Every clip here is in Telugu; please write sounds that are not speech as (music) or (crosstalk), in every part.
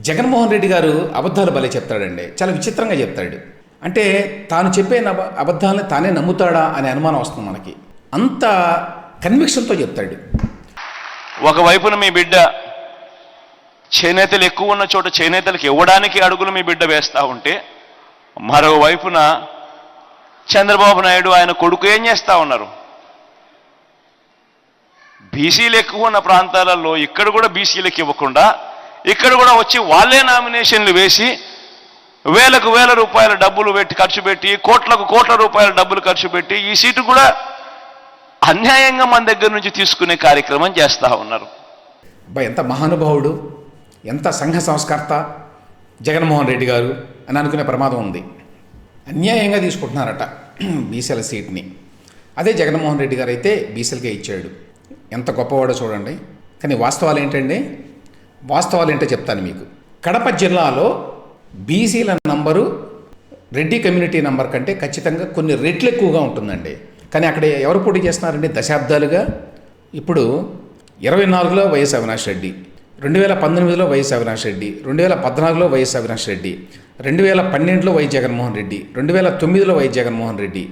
జగన్మోహన్ రెడ్డి గారు అబద్ధాలు భలే చెప్తాడండి. చాలా విచిత్రంగా చెప్తాడు. అంటే తాను చెప్పే నబ- తానే నమ్ముతాడా అనే అనుమానం వస్తుంది మనకి. అంత కన్విక్షన్తో చెప్తాడు. ఒకవైపున మీ బిడ్డ చేనేతలు ఎక్కువ ఉన్న చోట చేనేతలకు ఇవ్వడానికి అడుగులు మీ బిడ్డ వేస్తూ ఉంటే మరోవైపున చంద్రబాబు నాయుడు ఆయన కొడుకు ఏం చేస్తూ ఉన్నారు? బీసీలు ఎక్కువ ఉన్న ప్రాంతాలలో ఇక్కడ కూడా బీసీలకు ఇవ్వకుండా ఇక్కడ కూడా వచ్చి వాళ్ళే నామినేషన్లు వేసి వేలకు వేల రూపాయల డబ్బులు పెట్టి ఖర్చు పెట్టి కోట్లకు కోట్ల రూపాయల డబ్బులు ఖర్చు పెట్టి ఈ సీటు కూడా అన్యాయంగా మన దగ్గర నుంచి తీసుకునే కార్యక్రమం చేస్తూ ఉన్నారు. ఎంత మహానుభావుడు ఎంత సంఘ సంస్కర్త జగన్మోహన్ రెడ్డి గారు అని అనుకునే ప్రమాదం ఉంది. అన్యాయంగా తీసుకుంటున్నారట (clears throat) బీసీల సీట్ని. అదే జగన్మోహన్ రెడ్డి గారు అయితే బీసీలకే ఇచ్చాడు. ఎంత గొప్పవాడో చూడండి. కానీ వాస్తవాలు ఏంటండి? వాస్తవాలు ఏంటో చెప్తాను మీకు. కడప జిల్లాలో బీసీల నంబరు రెడ్డి కమ్యూనిటీ నంబర్ కంటే ఖచ్చితంగా కొన్ని రెట్లు ఎక్కువగా ఉంటుందండి. కానీ అక్కడ ఎవరు పోటీ చేస్తున్నారండి? దశాబ్దాలుగా. ఇప్పుడు ఇరవై నాలుగులో వైఎస్ అవినాష్ రెడ్డి రెండు వేల పంతొమ్మిదిలో వైఎస్ అవినాష్ రెడ్డి రెండు వేల పద్నాలుగులో వైఎస్ అవినాష్ రెడ్డి రెండు వేల పన్నెండులో వై జగన్మోహన్ రెడ్డి రెండు వేల తొమ్మిదిలో వై జగన్మోహన్ రెడ్డి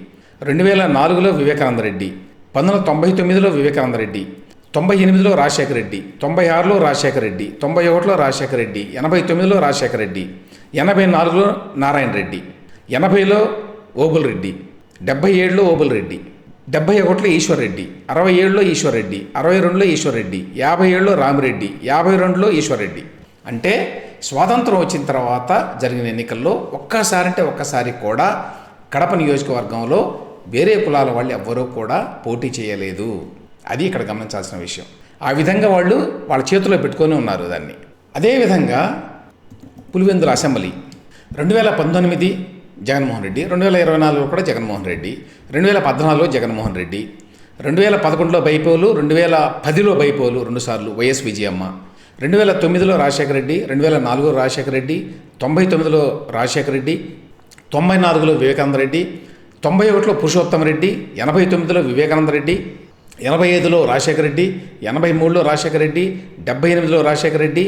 రెండు వేల నాలుగులో వివేకానంద రెడ్డి పంతొమ్మిది వందల తొంభై తొమ్మిదిలో వివేకానంద రెడ్డి తొంభై ఎనిమిదిలో రాజశేఖర రెడ్డి తొంభై ఆరులో రాజశేఖర రెడ్డి తొంభై ఒకటిలో రాజశేఖర రెడ్డి ఎనభై తొమ్మిదిలో రాజశేఖర రెడ్డి ఎనభై నాలుగులో నారాయణ రెడ్డి ఎనభైలో ఓబుల్ రెడ్డి డెబ్బై ఏడులో ఓబుల్ రెడ్డి డెబ్బై ఒకటిలో ఈశ్వర్ రెడ్డి అరవై ఏడులో ఈశ్వర్ రెడ్డి అరవై రెండులో ఈశ్వర్ రెడ్డి యాభై ఏడులో రామిరెడ్డి యాభై రెండులో ఈశ్వర్ రెడ్డి. అంటే స్వాతంత్రం వచ్చిన తర్వాత జరిగిన ఎన్నికల్లో ఒక్కసారి అంటే ఒక్కసారి కూడా కడప నియోజకవర్గంలో వేరే కులాల వాళ్ళు ఎవ్వరూ కూడా పోటీ చేయలేదు. అది ఇక్కడ గమనించాల్సిన విషయం. ఆ విధంగా వాళ్ళు వాళ్ళ చేతిలో పెట్టుకొని ఉన్నారు దాన్ని. అదేవిధంగా పులివెందుల అసెంబ్లీ. రెండు వేల పంతొమ్మిది జగన్మోహన్ రెడ్డి రెండు వేల ఇరవై నాలుగులో కూడా జగన్మోహన్ రెడ్డి రెండు వేల పద్నాలుగులో జగన్మోహన్ రెడ్డి రెండు వేల పదకొండులో బైపోలు రెండు వేల పదిలో బైపోలు రెండుసార్లు వైఎస్ విజయమ్మ రెండు వేల తొమ్మిదిలో రాజశేఖర రెడ్డి రెండు వేల నాలుగులో రాజశేఖర రెడ్డి తొంభై తొమ్మిదిలో రాజశేఖర రెడ్డి తొంభై నాలుగులో వివేకానంద రెడ్డి తొంభై ఒకటిలో పురుషోత్తమ రెడ్డి ఎనభై తొమ్మిదిలో వివేకానంద రెడ్డి ఎనభై ఐదులో రాజశేఖర రెడ్డి ఎనభై మూడులో రాజశేఖర రెడ్డి డెబ్బై ఎనిమిదిలో రాజశేఖర రెడ్డి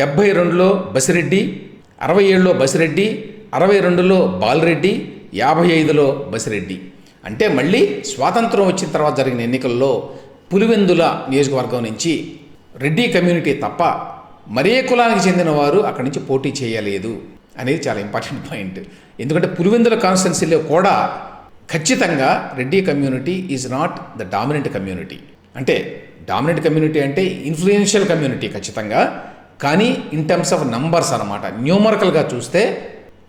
డెబ్బై రెండులో బసిరెడ్డి అరవై ఏడులో బసిరెడ్డి అరవై రెండులో బాలరెడ్డి యాభై ఐదులో బసిరెడ్డి. అంటే మళ్ళీ స్వాతంత్రం వచ్చిన తర్వాత జరిగిన ఎన్నికల్లో పులివెందుల నియోజకవర్గం నుంచి రెడ్డి కమ్యూనిటీ తప్ప మరే కులానికి చెందిన వారు అక్కడి నుంచి పోటీ చేయలేదు అనేది చాలా ఇంపార్టెంట్ పాయింట్. ఎందుకంటే పులివెందుల కాన్స్టిట్యున్సీలో కూడా ఖచ్చితంగా Reddy community is not the dominant community అంటే డామినెంట్ కమ్యూనిటీ అంటే ఇన్ఫ్లుయెన్షియల్ కమ్యూనిటీ ఖచ్చితంగా. కానీ ఇన్ టర్మ్స్ ఆఫ్ నంబర్స్ అనమాట న్యూమరికల్గా చూస్తే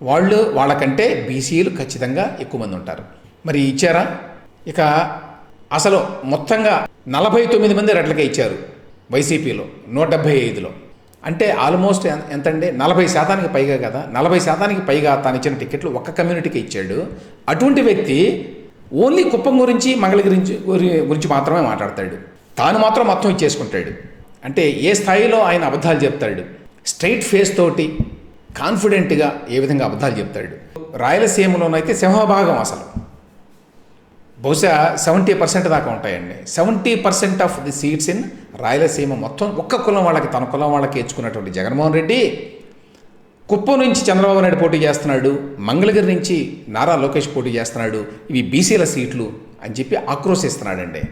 వాళ్ళు వాళ్ళకంటే బీసీలు ఖచ్చితంగా ఎక్కువ మంది ఉంటారు. మరి ఇచ్చారా? ఇక అసలు మొత్తంగా నలభై తొమ్మిది మంది రెట్లకే ఇచ్చారు వైసీపీలో నూట డెబ్భై ఐదులో. అంటే ఆల్మోస్ట్ ఎంతండి? నలభై శాతానికి పైగా కదా? నలభై శాతానికి పైగా తాను ఇచ్చిన టికెట్లు ఒక్క కమ్యూనిటీకి ఇచ్చాడు. అటువంటి వ్యక్తి ఓన్లీ కుప్పం గురించి మంగళగిరి గురించి గురించి మాత్రమే మాట్లాడతాడు. తాను మాత్రం మొత్తం ఇచ్చేసుకుంటాడు. అంటే ఏ స్థాయిలో ఆయన అబద్ధాలు చెప్తాడు? స్ట్రైట్ ఫేస్ తోటి కాన్ఫిడెంట్గా ఏ విధంగా అబద్ధాలు చెప్తాడు? రాయలసీమలోనైతే సింహభాగం అసలు. బహుశా సెవెంటీ పర్సెంట్ దాకా ఉంటాయండి. Seventy percent of the seats in Rayalaseema మొత్తం ఒక్క కులం వాళ్ళకి తన కులం వాళ్ళకి ఇచ్చుకున్నటువంటి జగన్మోహన్ రెడ్డి కుప్పం నుంచి చంద్రబాబు నాయుడు పోటీ చేస్తున్నాడు మంగళగిరి నుంచి నారా లోకేష్ పోటీ చేస్తున్నాడు ఇవి బీసీల సీట్లు అని చెప్పి ఆక్రోశిస్తున్నాడండి.